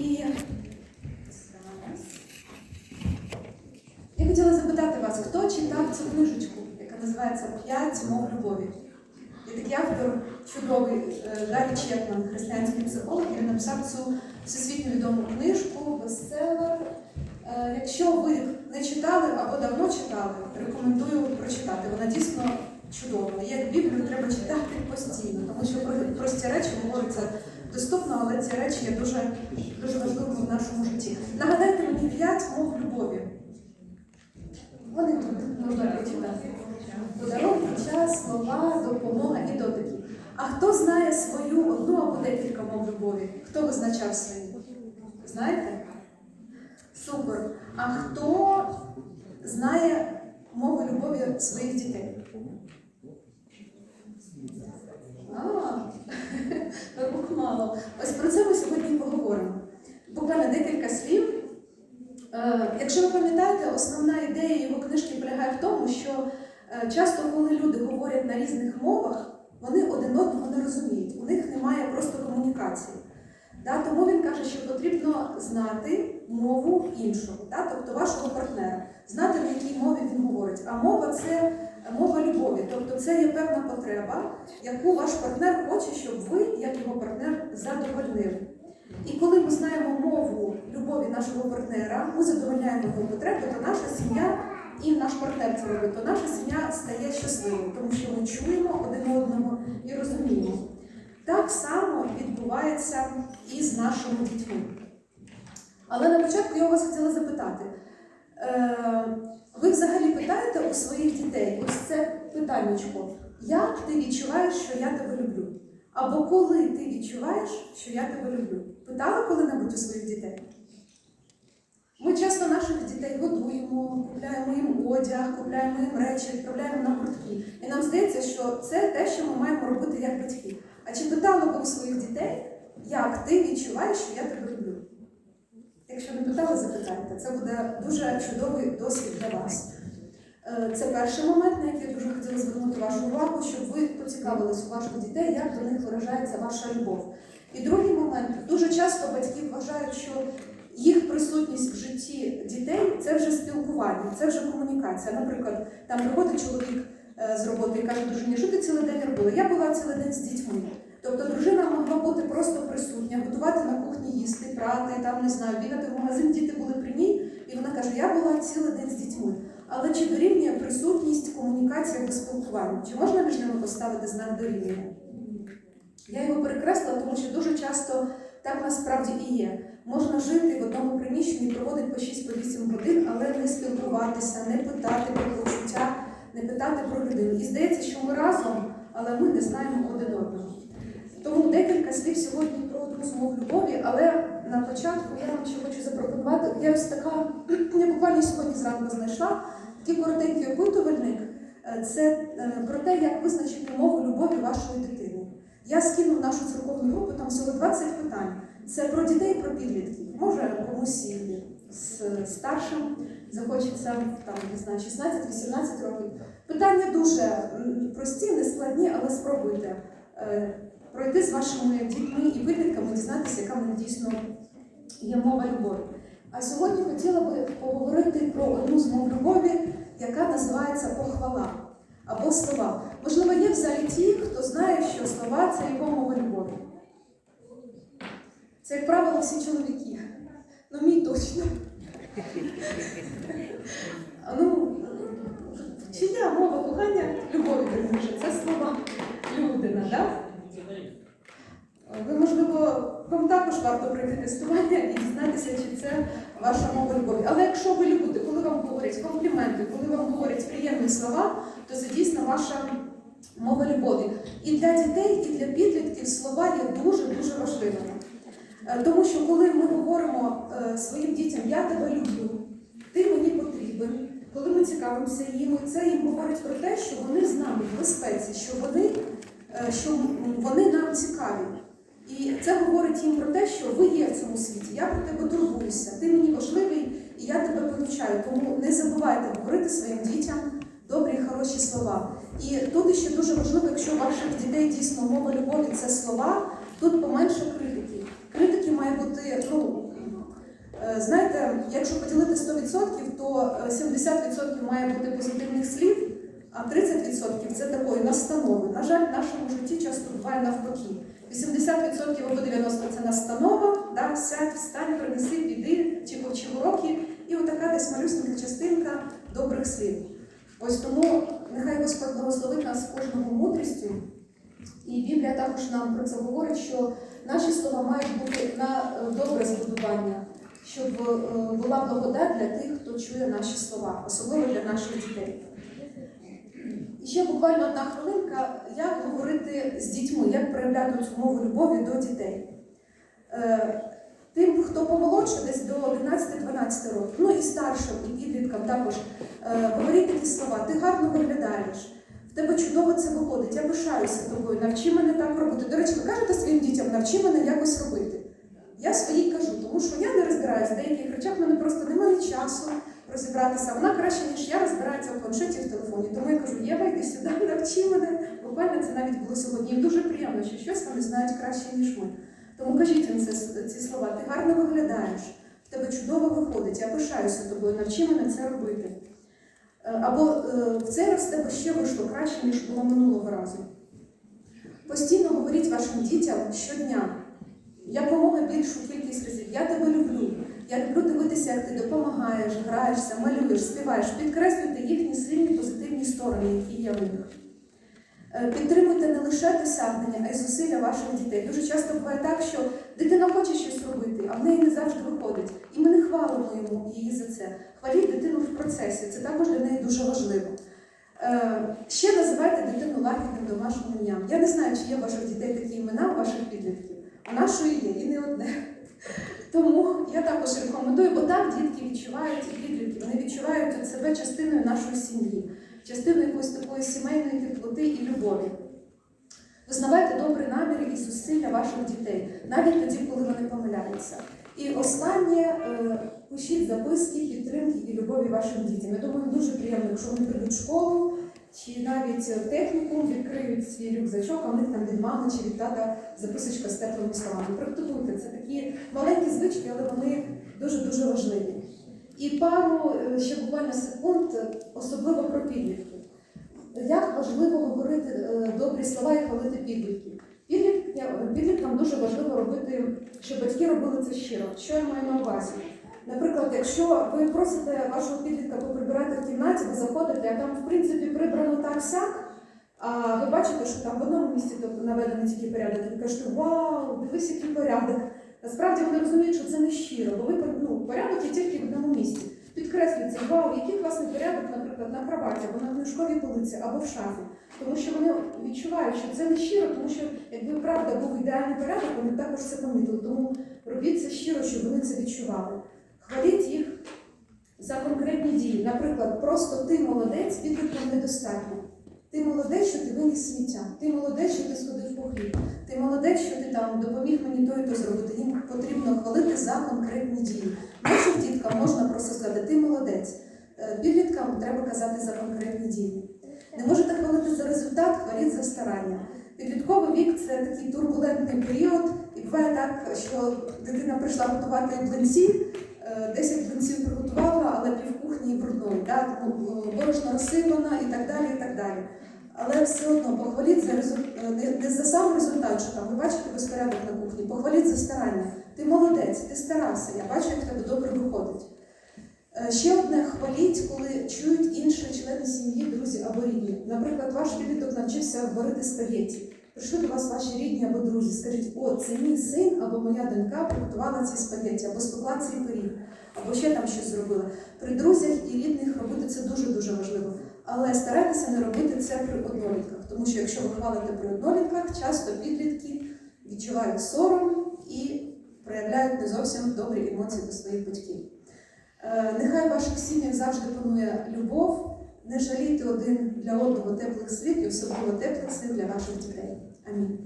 І зараз. Я хотіла запитати вас, хто читав цю книжечку, яка називається П'ять мов любові. І такий автор чудовий е, Гаррі Чепман, християнський психолог, він написав цю всесвітньо відому книжку, бестселер. Е, Якщо ви не читали або давно читали, рекомендую прочитати. Вона дійсно чудова. Як Біблію треба читати постійно, тому що про прості речі говоряться доступно, але ці речі є дуже, дуже важливими в нашому житті. Нагадайте мені п'ять мов любові. Вони тут можна прочитати. Подарунки, час, слова, допомога і дотики. А хто знає свою одну або декілька мов любові? Хто визначав свої? Знаєте? Супер. А хто знає мови любові своїх дітей? Ось про це ми сьогодні поговоримо. Буквально декілька слів. Е, Якщо ви пам'ятаєте, основна ідея його книжки полягає в тому, що е, часто, коли люди говорять на різних мовах, вони один одного не розуміють, у них немає просто комунікації. Тому він каже, що потрібно знати мову іншого, тобто вашого партнера, знати, на якій мові він говорить. А мова це мова любові, тобто це є певна потреба, яку ваш партнер хоче, щоб ви, як його партнер, задовольнили. І коли ми знаємо мову любові нашого партнера, ми задовольняємо його потреби, то наша сім'я і наш партнер це робить, то наша сім'я стає щасливою, тому що ми чуємо один одного і розуміємо. Так само відбувається і з нашими дітьми. Але на початку я вас хотіла запитати. У своїх дітей ось це питаннячко, як ти відчуваєш, що я тебе люблю? Або коли ти відчуваєш, що я тебе люблю? Питали коли-небудь у своїх дітей? Ми часто наших дітей годуємо, купляємо їм одяг, купляємо їм речі, відправляємо на гуртки. І нам здається, що це те, що ми маємо робити як батьки. А чи питали ви своїх дітей, як ти відчуваєш, що я тебе люблю? Якщо не питали, запитайте. Це буде дуже чудовий досвід для вас. Е, Це перший момент, на який я дуже хотіла звернути вашу увагу, щоб ви поцікавились у ваших дітей, як до них виражається ваша любов. І другий момент дуже часто батьки вважають, що їх присутність в житті дітей це вже спілкування, це вже комунікація. Наприклад, там приходить чоловік е, з роботи і каже, дружині, що ти цілий день робила? Я була цілий день з дітьми. Тобто дружина могла бути просто присутня, готувати на кухні їсти, прати, там не знаю, бігати в магазин, діти були при ній, і вона каже, я була цілий день з дітьми. Але чи дорівнює присутність, комунікація або спілкування? Чи можна між ними поставити знак дорівнює? Я його перекреслила, тому що дуже часто так насправді і є. Можна жити в одному приміщенні, проводити по 6-8 годин, але не спілкуватися, не питати про почуття, не питати про людину. І здається, що ми разом, але ми не знаємо один одного. Тому декілька слів сьогодні про одну з любові, але на початку я вам ще хочу запропонувати. Я ось така, я буквально сьогодні зранку знайшла такий коротенький опитувальник. Е, Це е, про те, як визначити мову любові вашої дитини. Я скину в нашу церковну групу, там всього 20 питань. Це про дітей про підлітків. Може комусь з старшим захочеться там, не знаю, 16-18 років. Питання дуже прості, не складні, але спробуйте е, пройти з вашими дітьми і підлітками, дізнатися, яка в них дійсно є мова любові. А сьогодні хотіла би поговорити про одну з мов любові, яка називається похвала або слова. Можливо, є в залі ті, хто знає, що слова це його мова любові. Це, як правило, всі чоловіки. Ну, мій точно. Ну, чия мова кохання любові верніше? Це слова людина, так? Ви, можливо, вам також варто пройти тестування і дізнатися, чи це ваша мова любові. Але якщо ви любите, коли вам говорять компліменти, коли вам говорять приємні слова, то це дійсно ваша мова любові. І для дітей, і для підлітків слова є дуже-дуже важливими. Е, Тому що коли ми говоримо е, своїм дітям Я тебе люблю, ти мені потрібен, коли ми цікавимося їм, це їм говорить про те, що вони з нами в безпеці, що вони, е, що вони нам цікаві. І це говорить їм про те, що ви є в цьому світі, я про тебе турбуюся, ти мені важливий і я тебе повчаю. Тому не забувайте говорити своїм дітям добрі, хороші слова. І тут ще дуже важливо, якщо ваших дітей дійсно мова любові це слова, тут поменше критики. Критики має бути, ну, знаєте, якщо поділити 100%, то е, 70% має бути позитивних слів, а 30% це такої настанови. На жаль, в нашому житті часто буває навпаки. 80% або 90% це настанова, да, сядь, встань, принеси, піди, чи повчи уроки, і отака десь малюсенька частинка добрих слів. Ось тому нехай Господь благословить нас кожного мудрістю. І Біблія також нам про це говорить, що наші слова мають бути на е, добре збудування, щоб е, була благодать для тих, хто чує наші слова, особливо для наших дітей. Ще буквально одна хвилинка, як говорити з дітьми, як проявляти цю мову любові до дітей. Е, Тим, хто помолодше, десь до 11-12 років, ну і старшим, і підліткам також, е, говоріть такі слова, ти гарно виглядаєш, в тебе чудово це виходить, я пишаюся тобою, навчи мене так робити. До речі, ви кажете своїм дітям, навчи мене якось робити. Я своїй кажу, тому що я не розбираюся в деяких речах, в мене просто немає часу розібратися. Вона краще, ніж я розбирається в планшеті в телефоні. Тому я кажу, Єва, йди сюди, навчи мене. Буквально це навіть було сьогодні. Їм дуже приємно, що щось вони знають краще, ніж ми. Тому кажіть їм ці слова, ти гарно виглядаєш, в тебе чудово виходить, я пишаюся тобою, навчи мене це робити. Е, Або е, в цей раз в тебе ще вийшло краще, ніж було минулого разу. Постійно говоріть вашим дітям щодня. Якомога більшу кількість разів. Я тебе люблю. Я люблю дивитися, як ти допомагаєш, граєшся, малюєш, співаєш. Підкреслюйте їхні сильні позитивні сторони, які є в них. Е, Підтримуйте не лише досягнення, а й зусилля ваших дітей. Дуже часто буває так, що дитина хоче щось робити, а в неї не завжди виходить. І ми не хвалимо йому її за це. Хваліть дитину в процесі. Це також для неї дуже важливо. Е, Ще називайте дитину лагідним домашнім ім'ям. Я не знаю, чи є у ваших дітей такі імена, у ваших підлітків. А нашої є, і не одне. Тому я також рекомендую, бо так дітки відчувають і підлітки, вони відчувають себе частиною нашої сім'ї, частиною якоїсь такої сімейної теплоти і любові. Визнавайте добрі наміри і зусилля ваших дітей, навіть тоді, коли вони помиляються. І останнє е, пишіть записки, підтримки і любові вашим дітям. Я думаю, дуже приємно, якщо вони прийдуть в школу чи навіть в технікум, відкриють свій рюкзачок, а в них там від мами чи від тата записочка з теплими словами. Практикуйте. Це такі маленькі звички, але вони дуже-дуже важливі. І пару е, ще буквально секунд, е, особливо про підлітків. Як важливо говорити е, добрі слова і хвалити підлітків. Підліткам, підліткам дуже важливо робити, щоб батьки робили це щиро. Що я маю на увазі? Наприклад, якщо ви просите вашого підлітка поприбирати в кімнаті, ви заходите, а там, в принципі, прибрано так сяк, а ви бачите, що там в одному місці тобто, наведений тільки порядок, і ви кажете, вау, дивись, який порядок. Насправді вони розуміють, що це не щиро, бо ви ну, порядок є тільки в одному місці. Підкреслюється, вау, який класний порядок, наприклад, на кроваті, або на книжковій полиці, або в шафі. Тому що вони відчувають, що це не щиро, тому що якби правда був ідеальний порядок, вони також це помітили. Тому робіть це щиро, щоб вони це відчували. Хваліть їх за конкретні дії. Наприклад, просто ти молодець, підліткам недостатньо. Ти молодець, що ти виніс сміття. Ти молодець, що ти сходив по хліб. Ти молодець, що ти там допоміг мені то і то зробити. Їм потрібно хвалити за конкретні дії. Нашим діткам можна просто сказати, ти молодець. Е, Підліткам треба казати за конкретні дії. Не можете хвалити за результат, хваліть за старання. Підлітковий вік це такий турбулентний період, і буває так, що дитина прийшла готувати блинці, 10 блинців приготувала, але пів кухні брудної, тому, е, борошно розсипана і так далі. і так далі. Але все одно похваліть за результат, не, не за сам результат, що там ви бачите безпорядок на кухні, похваліть за старання. Ти молодець, ти старався, я бачу, як в тебе добре виходить. Е, Ще одне хваліть, коли чують інші члени сім'ї, друзі або рідні. Наприклад, ваш підліток навчився варити спагетті. Прийшли до вас ваші рідні або друзі. Скажіть, о, це мій син або моя донька приготувала ці спагетті, або спекла цей пиріг, або ще там щось зробила. При друзях і рідних робити це дуже-дуже важливо. Але старайтеся не робити це при однолітках, тому що якщо ви хвалите при однолітках, часто підлітки відчувають сором і проявляють не зовсім добрі емоції до своїх батьків. Е, Нехай в ваших сім'ях завжди панує любов. Не жалійте один для одного теплих слів і особливо теплих слів для ваших дітей. Амінь.